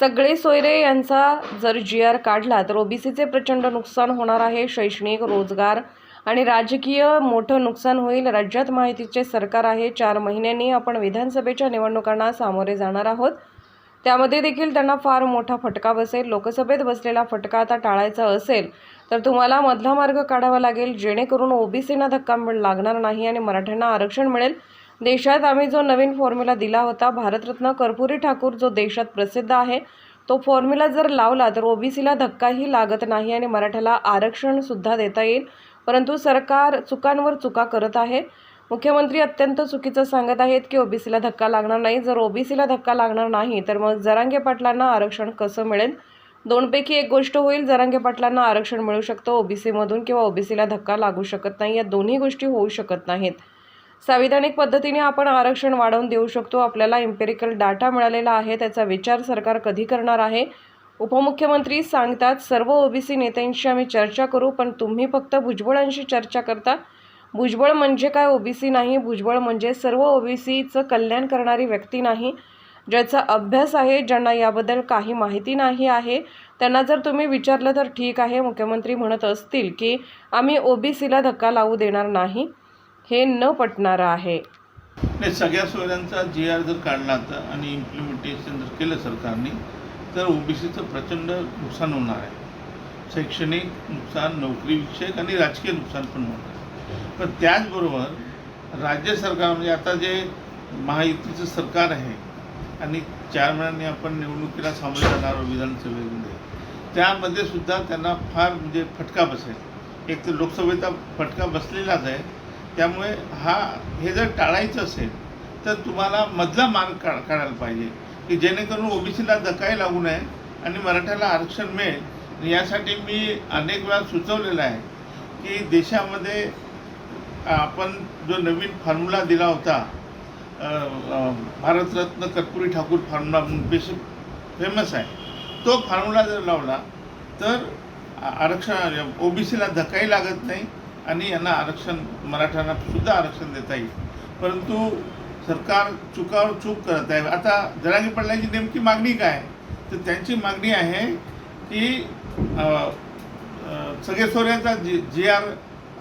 सगळे सोयरे यांचा जर जी आर काढला तर ओबीसीचे प्रचंड नुकसान होणार आहे शैक्षणिक रोजगार आणि राजकीय मोठं नुकसान होईल. राज्यात माहितीचे सरकार आहे. चार महिन्यांनी आपण विधानसभेच्या निवडणुकांना सामोरे जाणार आहोत. त्यामध्ये देखील त्यांना फार मोठा फटका बसेल. लोकसभेत बसलेला फटका आता टाळायचा असेल तर तुम्हाला मधला मार्ग काढावा लागेल. जेणेकरून ओबीसीना धक्का मिळ- लागणार नाही आणि मराठ्यांना आरक्षण मिळेल. देशात आम्ही जो नवीन फॉर्म्युला दिला होता भारतरत्न कर्पुरी ठाकूर जो देशात प्रसिद्ध आहे तो फॉर्म्युला जर लावला तर ओबीसीला धक्काही लागत नाही आणि मराठ्याला आरक्षणसुद्धा देता येईल. परंतु सरकार चुकांवर चुका करत आहे. मुख्यमंत्री अत्यंत चुकीचं सांगत आहेत की ओबीसीला धक्का लागणार नाही. जर ओबीसीला धक्का लागणार नाही तर मग जरांगे पाटलांना आरक्षण कसं मिळेल? दोनपैकी एक गोष्ट होईल जरांगे पाटलांना आरक्षण मिळू शकतं ओबीसीमधून किंवा ओबीसीला धक्का लागू शकत नाही. या दोन्ही गोष्टी होऊ शकत नाहीत. संविधानिक पद्धतीने आपण आरक्षण वाढवून देऊ शकतो. आपल्याला इम्पेरिकल डाटा मिळालेला आहे. त्याचा विचार सरकार कधी करणार आहे? उपमुख्यमंत्री सांगतात सर्व ओबीसी नेत्यांशी आम्ही चर्चा करू पण तुम्ही फक्त भुजबळांशी चर्चा करता. भुजबळ म्हणजे काय? ओबीसी नाही. भुजबळ म्हणजे सर्व ओबीसीचं कल्याण करणारी व्यक्ती नाही. ज्याचा अभ्यास आहे ज्यांना याबद्दल काही माहिती नाही आहे त्यांना जर तुम्ही विचारलं तर ठीक आहे. मुख्यमंत्री म्हणत असतील की आम्ही ओबीसीला धक्का लावू देणार नाही. हे न पटणारं आहे. नाही सगळ्या सोयऱ्यांचा जी आर जर काढला तर आणि इम्प्लिमेंटेशन जर केलं सरकारने तर ओबीसीचं प्रचंड नुकसान होणार आहे. शैक्षणिक नुकसान नोकरीविषयक आणि राजकीय नुकसान पण होणार आहे. पण त्याचबरोबर राज्य सरकार म्हणजे आता जे महायुतीचं सरकार आहे आणि चार महिन्यांनी आपण निवडणुकीला सामोरे जाणार आहोत विधानसभेमध्ये त्यामध्ये सुद्धा त्यांना फार म्हणजे फटका बसेल. एक तर लोकसभेचा फटका बसलेलाच आहे त्यामुळे हा हे जर टाळायचं असेल तर तुम्हाला मधला मार्ग काढ काढायला पाहिजे. की जेणेकरून ओबीसीला धकाही लागू नये आणि मराठ्याला आरक्षण मिळेल. यासाठी मी अनेक वेळा सुचवलेलं आहे की देशामध्ये आपण जो नवीन फॉर्म्युला दिला होता भारतरत्न कर्पुरी ठाकूर फॉर्म्युला म्हणून फेमस आहे. तो फॉर्म्युला जर लावला तर आरक्षण ओबीसीला धक्काही लागत नाही. आणि यांना आरक्षण मराठ्यांना सुद्धा आरक्षण देता येईल. परंतु सरकार चुकावर चूक करत आहे. आता जरागी पडल्याची नेमकी मागणी काय? तर त्यांची मागणी आहे की अ, जी जी आर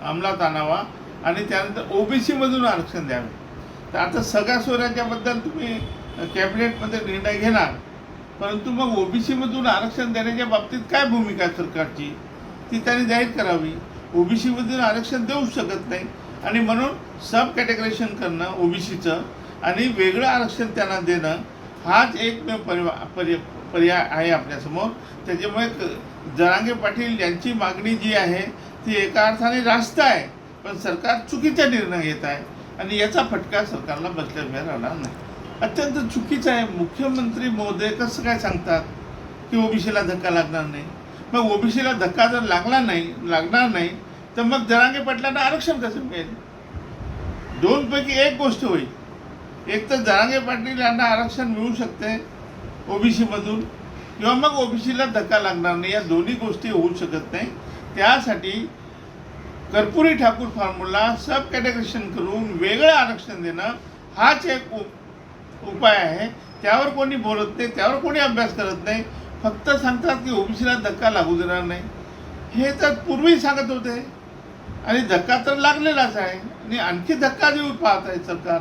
अंमलात आणावा आणि त्यानंतर ओबीसीमधून आरक्षण द्यावे. तर आता सगळ्या सोऱ्याच्याबद्दल तुम्ही कॅबिनेटमध्ये निर्णय घेणार. परंतु मग ओबीसीमधून आरक्षण देण्याच्या बाबतीत काय भूमिका आहे सरकारची? ती त्यांनी जाहीर करावी. ओबीसीमधील आरक्षण देऊ शकत नाही. आणि म्हणून सब कॅटेगरेशन करणं ओबीसीचं आणि वेगळं आरक्षण त्यांना देणं हाच एकमेव परिवा पर्य पर्याय आहे आपल्यासमोर. त्याच्यामुळे जरांगे पाटील यांची मागणी जी आहे ती एका अर्थाने रास्त आहे. पण सरकार चुकीचा निर्णय घेत आहे. आणि याचा फटका सरकारला बसल्याशिवाय राहणार नाही. अत्यंत चुकीचं आहे. मुख्यमंत्री महोदय कसं काय सांगतात की ओबीसीला धक्का लागणार नाही? मग ओबीसीला धक्का जर लागला नाही लागणार नाही तर मग जरांगे पाटलांना आरक्षण कसं मिळेल? दोनपैकी एक गोष्ट होईल. एक तर जरांगे पाटील यांना आरक्षण मिळू शकते ओबीसीमधून किंवा मग ओबीसीला धक्का लागणार नाही या दोन्ही गोष्टी होऊ शकत नाही. त्यासाठी Karpuri Thakur formula sub categorization करून वेगळं आरक्षण देणं हाच एक उपाय आहे. त्यावर कोणी बोलत नाही त्यावर कोणी अभ्यास करत नाही. फक्त सांगतात की ओबीसीला धक्का लागू देणार नाही. हे तर पूर्वी सांगत होते. आणि धक्का तर लागलेलाच आहे. आणि आणखी धक्का देऊ पाहत आहे सरकार.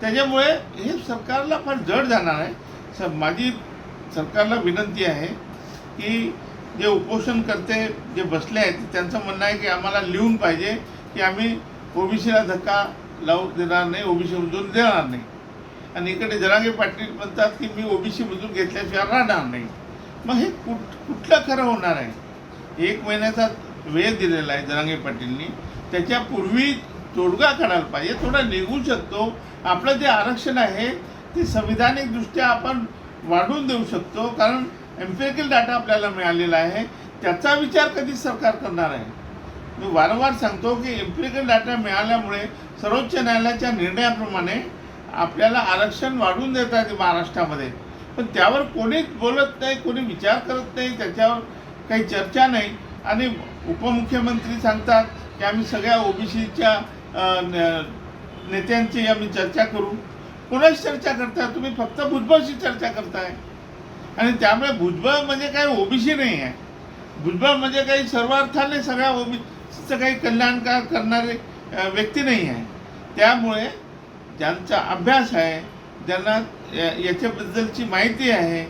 त्याच्यामुळे हे सरकारला फार जड जाणार आहे. स माझी सरकारला विनंती आहे की जे उपोषण करते जे बसले आहेत त्यांचं म्हणणं आहे की आम्हाला लिहून पाहिजे की आम्ही ओबीसीला धक्का लावू देणार नाही ओबीसीमधून देणार नाही. आणि इकडे जरांगे पाटील म्हणतात की मी ओबीसीमधून घेतल्याशिवाय राहणार नाही. मग हे कुठ कुठलं खरं होणार आहे? एक महिन्याचा वेळ दिलेला आहे जरांगे पाटीलनी. त्याच्यापूर्वी तोडगा काढायला पाहिजे थोडा निघू शकतो. आपलं जे आरक्षण आहे ते संविधानिकदृष्ट्या आपण वाढवून देऊ शकतो कारण एम्पेरिकल डाटा आपल्याला मिळालेला आहे. त्याचा विचार कधी सरकार करणार आहे? मी वारंवार सांगतो की एम्पेरिकल डाटा मिळाल्यामुळे सर्वोच्च न्यायालयाच्या निर्णयाप्रमाणे आपल्याला आरक्षण वाढवून देता येते महाराष्ट्रामध्ये. पण त्यावर कोणीच बोलत नाही कोणी विचार करत नाही त्याच्यावर काही चर्चा नाही. आणि उपमुख्यमंत्री सांगतात की आम्ही सगळ्या ओबीसीच्या नेत्यांची आम्ही चर्चा करू. कोणाशी चर्चा करताय? तुम्ही फक्त भुजबळशी चर्चा करताय. आणि त्यामुळे भुजबळ म्हणजे काही ओबीसी नाही आहे. भुजबळ म्हणजे काही सर्वार्थाने सगळ्या ओबीसीचं काही कल्याणकार करणारे व्यक्ती नाही आहे. त्यामुळे ज्यांचा अभ्यास आहे ज्यांना या- याच्याबद्दलची माहिती आहे